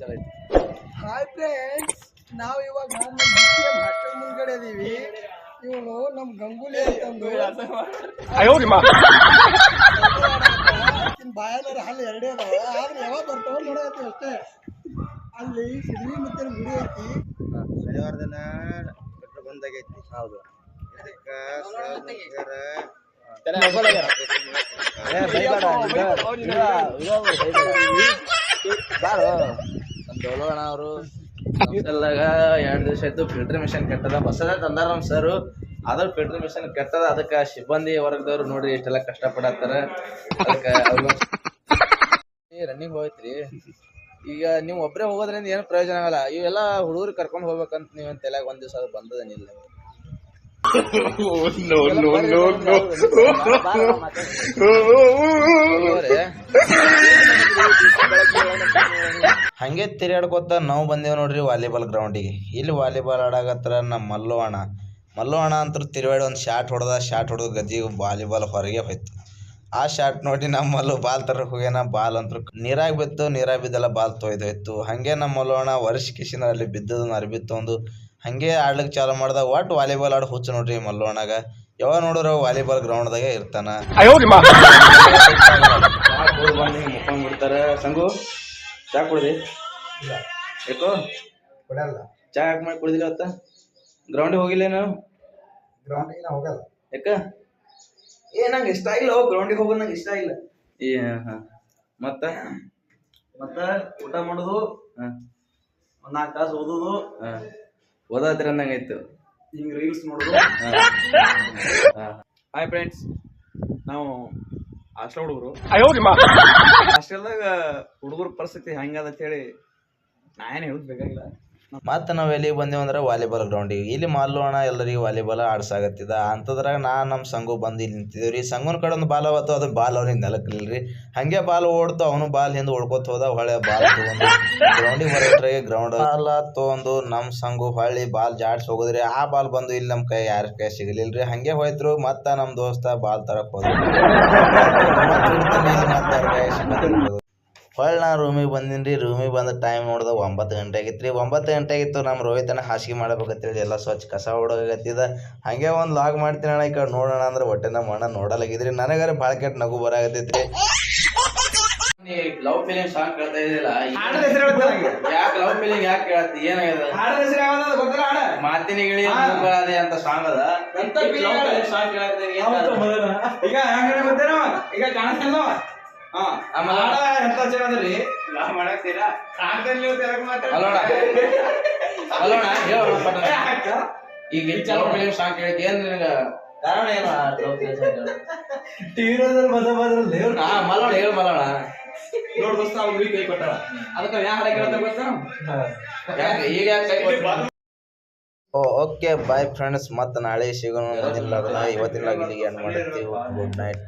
Hi friends ನಾವು ಇವಾಗ hostel ಮುಂದ್ಗಡೆ ಇದೀವಿ ಇವನು ನಮ್ ಗಂಗೂಲಿ ಅಂತಂದು ಬಾಯಲ್ಲಾರ ಹಲ್ಲು ಎರಡೇ ಅದಾವ ಆದ್ರೆ ಯಾವಾಗ ಬರ್ತಾವ ನೋಡತ್ತಿ ಅಷ್ಟೇ ಅಲ್ಲಿ ಸಿದ್ವಿ ಮತ್ತೆ ಗುಡಿ ಐತಿ ಶನಿವಾರ ದಿನ ಪೆಟ್ರೋಲ್ ಬಂದಾಗೈತಿ ಹೌದು ಇದಕ್ಕ. ಬಾರೋ. ಡೋಲೋಣ ಅವರು ಎಲ್ಲಾಗ ಎರಡು ದಿವಸ ಆಯ್ತು ಫಿಲ್ಟರ್ ಮಿಷನ್ ಕೆಟ್ಟದ. ಹೊಸದ ತಂದಾರ ನಮ್ಮ ಸರ್ ಆದ್ರೂ ಫಿಲ್ಟರ್ ಮಿಷನ್ ಕೆಟ್ಟದ. ಅದಕ್ಕ ಸಿಬ್ಬಂದಿ ವರ್ಗದವ್ರು ನೋಡ್ರಿ ಇಷ್ಟೆಲ್ಲ ಕಷ್ಟಪಡತ್ತಾರ. ಅದಕ್ಕ ರನ್ನಿಂಗ್ ಹೋಯ್ತ್ರಿ. ಈಗ ನೀವು ಒಬ್ರೇ ಹೋಗೋದ್ರಿಂದ ಏನು ಪ್ರಯೋಜನ ಆಗಲ್ಲ. ಇವೆಲ್ಲ ಹುಡುಗರು ಕರ್ಕೊಂಡು ಹೋಗ್ಬೇಕಂತ ನೀವು ಎಲ್ಲ ಒಂದ್ ದಿವಸ ಅದು ಬಂದದೇನಿಲ್ಲ ಹಂಗೆ ತಿರ್ಗಾಡ್ಕೊತ ನಾವು ಬಂದೇವ್ ನೋಡ್ರಿ ವಾಲಿಬಾಲ್ ಗ್ರೌಂಡಿಗೆ. ಇಲ್ಲಿ ವಾಲಿಬಾಲ್ ಆಡಾಕತ್ರ ನಮ್ಮ ಮಲ್ಲು ಅಣ್ಣ ಮಲ್ಲು ಅಣ್ಣ ಅಂತೂ ತಿರುವಾಡಿ ಒಂದು ಶಾಟ್ ಹೊಡೆದ ಶಾಟ್ ಹೊಡೆದು ಗದ್ದಿಗೆ ವಾಲಿಬಾಲ್ ಹೊರಗೆ ಹೋಯ್ತು. ಆ ಶಾಟ್ ನೋಡಿ ನಮ್ಮ ಮಲ್ಲು ಬಾಲ್ ತರ ಹೋಗ್ಯಾನ. ಬಾಲ್ ಅಂತ ನೀರಾಗ ಬಿತ್ತು ನೀರಾಗ ಬಿದ್ದೆಲ್ಲ ಬಾಲ್ ತೊಯ್ದು ಹೋಯ್ತು. ಹಂಗೆ ನಮ್ಮ ಮಲ್ಲು ಅಣ್ಣ ವರ್ಷ ಕಿಶಿನ ಅಲ್ಲಿ ಬಿದ್ದದ ಅರ್ಬಿ ಒಂದು ಹಂಗೆ ಆಡ್ಲಿಕ್ಕೆ ಚಾಲು ಮಾಡ್ದ. ಒಟ್ಟು ವಾಲಿಬಾಲ್ ಆಡ ಹುಚ್ಚು ನೋಡ್ರಿ ಮಲ್ಲು ಅಣ್ಣಗ ಯಾವಾಗ ನೋಡಿದ್ರು ವಾಲಿಬಾಲ್ ಗ್ರೌಂಡ್ದಾಗೆ ಇರ್ತಾನ. ಬಿಡ್ತಾರ. ಸಂಗು? ಚಾ ಕುಡ್ದಿ? ಯಾಕೋ? ಕೊಡಲ್ಲ. ಚಾ ಯಾಕೆ ಮಾಡಿ ಕುಡ್ದಿಲ್ಲ ಅವತ್ತ ಗ್ರೌಂಡಿಗೆ ಹೋಗಿಲ್ಲ ನಾವು ಗ್ರೌಂಡಿಗೆ ನಾ ಹೋಗಲ್ಲ. ಯಾಕ? ಏ ನಂಗೆ ಇಷ್ಟ ಇಲ್ಲ. ಗ್ರೌಂಡಿಗೆ ಹೋಗೋದು ನಂಗೆ ಇಷ್ಟ ಇಲ್ಲ. ಏ ಹಾಂ ಮತ್ತ? ಮತ್ತ ಊಟ ಮಾಡುದು. ಹಾಂ. ಒಂದ್ ನಾಲ್ಕು ತಾಸು ಓದುದು. ಓದಾದ್ರೆ ಓದಾತ್ರ ಅಂದಂಗಾಯ್ತು. ಹಿಂಗ್ ರೀಲ್ಸ್ ನೋಡುದು. ಹಾ. ಹಾಯ್ ಫ್ರೆಂಡ್ಸ್ ನಾವು ಹಾಸ್ಟೆಲ್ ಹುಡುಗರು. ಹಾಸ್ಟೆಲ್ದಾಗ ಹುಡುಗರ ಪರಿಸ್ಥಿತಿ ಹೆಂಗದ ಅಂತ ಹೇಳಿ ನಾ ಏನ್ ಹೇಳುದ್ ಬೇಕಾಗಿಲ್ಲ. ಮತ್ತು ನಾವು ಎಲ್ಲಿಗೆ ಬಂದೇವು ಅಂದ್ರೆ ವಾಲಿಬಾಲ್ ಗ್ರೌಂಡಿಗೆ ಇಲ್ಲಿ ಮಲ್ಲು ಅಣ್ಣ ಎಲ್ಲರಿಗೆ ವಾಲಿಬಾಲ್ ಆಡ್ಸಾಕತ್ತಿದ. ಅಂಥದ್ರಾಗ ನಾ ನಮ್ಮ ಸಂಗು ಬಂದು ಇಲ್ಲಿ ನಿಂತಿದ್ದೀವಿ ರೀ. ಸಂಗುನ ಕಡೆ ಒಂದು ಬಾಲ್ ಅವತ್ತು ಅದು ಬಾಲ್ ಅವ್ರಿಗೆ ನೆಲಕ್ಕಿಲ್ಲ ರೀ. ಹಾಗೆ ಬಾಲ್ ಓಡ್ತು, ಅವನು ಬಾಲ್ ಹಿಂದೆ ಓಡ್ಕೋತ ಹೋದ ಹೊಳೆ ಬಾಲ್ ತೊಗೊಂಡು ಗ್ರೌಂಡಿಗೆ ಗ್ರೌಂಡ್ ಬಾಲ್ ತೊಗೊಂಡು ನಮ್ಮ ಸಂಗು ಹೊಳ್ಳಿ ಬಾಲ್ ಜಾಡ್ಸಿ ಹೋಗುದ್ರಿ. ಆ ಬಾಲ್ ಬಂದು ಇಲ್ಲಿ ನಮ್ಮ ಕೈ ಯಾರ ಕೈ ಸಿಗಲಿಲ್ಲ ರೀ. ಹಾಗೆ ಹೋಯ್ತ್ರು, ಮತ್ತು ನಮ್ಮ ದೋಸ್ತ ಬಾಲ್ ತರಕ್ಕೆ ಹೋದ ಹೊಳ್ಳಿ ನಾ ರೂಮಿಗೆ ಬಂದೀನಿ ರೀ ರೂಮಿಗೆ ಬಂದ ಟೈಮ್ ನೋಡ್ದೆ ಒಂಬತ್ತು ಗಂಟೆ ಆಗಿತ್ತು ರೀ ಒಂಬತ್ತು ಗಂಟೆ ಆಗಿತ್ತು ನಮ್ಮ ರೋಹಿತನ ಹಾಸಿಗೆ ಮಾಡ್ಬೇಕಂತೇಳಿ ಎಲ್ಲ ಸ್ವಚ್ಛ ಕಸ ಹೊಡೋಗತ್ತಿದ ಹಾಗೆ ಒಂದು ಲಾಗ್ ಮಾಡ್ತೀನಿ ಅಣ್ಣ ಈ ಕಡೆ ನೋಡೋಣ ಅಂದ್ರೆ ಹೊಟ್ಟೆ ನಮ್ಮ ಅಣ್ಣ ನೋಡಲಾಗಿದ್ರಿ. ನನಗಾರ ಭಾಳ ಕೆಟ್ಟ ನಗು ಬರಾಗತ್ತೈತಿ ರೀ ಲವ್ ಫೀಲಿಂಗ್ ಸಾಂಗ್ ಕೇಳ್ತಾ ಇದ್ದಿಲ್ಲ ಯಾಕೆ ಲವ್ ಫೀಲಿಂಗ್ ಯಾಕೆ ಕೇಳತ್ತಿ? ಏನಾಗ್ಯದ? ಮಾತಿನ ಗಿಳಿ ಮೂಗಳಾದೆ ಅಂತ ಸಾಂಗ್ ಅದ. ಲವ್ ಫೀಲಿಂಗ್ ಸಾಂಗ್ ಕೇಳತ್ತಿ ಈಗ ಹೆಂಗ್ ಗೊತ್ತೇನ ಈಗ ಆಮೇಲೆ ಎಂತ ಚೆನ್ನಾದ್ರಿ ನಾ ಮಾಡಕ್ತೀರಾ ಸಾಕ್ದಲ್ಲಿ ನೀವು ತೆರಗ್ ಅಲ್ಲೋಣ. ಅಲ್ಲೋಣ ಹೇಳೋಣ ಪಟ್ಟ. ಈಗ ಲವ್ ಫೀಲಿಂಗ್ ಸಾಂಗ್ ಕೇಳಕ್ಕೆ? ಏನ್ ನಿನಗ? ಕಾರಣ ಏನು? ಲವ್ ಫೀಲಿಂಗ್ ಸಾಂಗ್ ಟಿವಿದಲ್ಲಿ ಬದ ಬದ್ರಲ್ಲಿ ಹಾ ಮಲ್ಲೋಣ ಹೇಳು ಮಲ್ಲೋಣ ನೋಡ್ ದೋಸ್ತ ಅವ್ರು ಕೈ ಕೊಟ್ಟಾಳ. ಅದಕ್ಕೆ ಯಾ ಹಾಡ ಕೇಳ್ತಾ ಗೊತ್ತಾ? ಯಾಕೆ ಈಗ ಯಾಕೆ ಕೈ ಕೊಟ್ಟಿ? ಓ ಓಕೆ ಬಾಯ್ ಫ್ರೆಂಡ್ಸ್ ಮತ್ತೆ ನಾಳೆ ಸಿಗೋಣ ಮುಂದಿನ ಲಾಗ್ನ ಇವತ್ತಿನ ಲಾಗ್ ಇಲ್ಲಿಗೆ ಎಂಡ್ ಮಾಡ್ತೀವಿ ಗುಡ್ ನೈಟ್.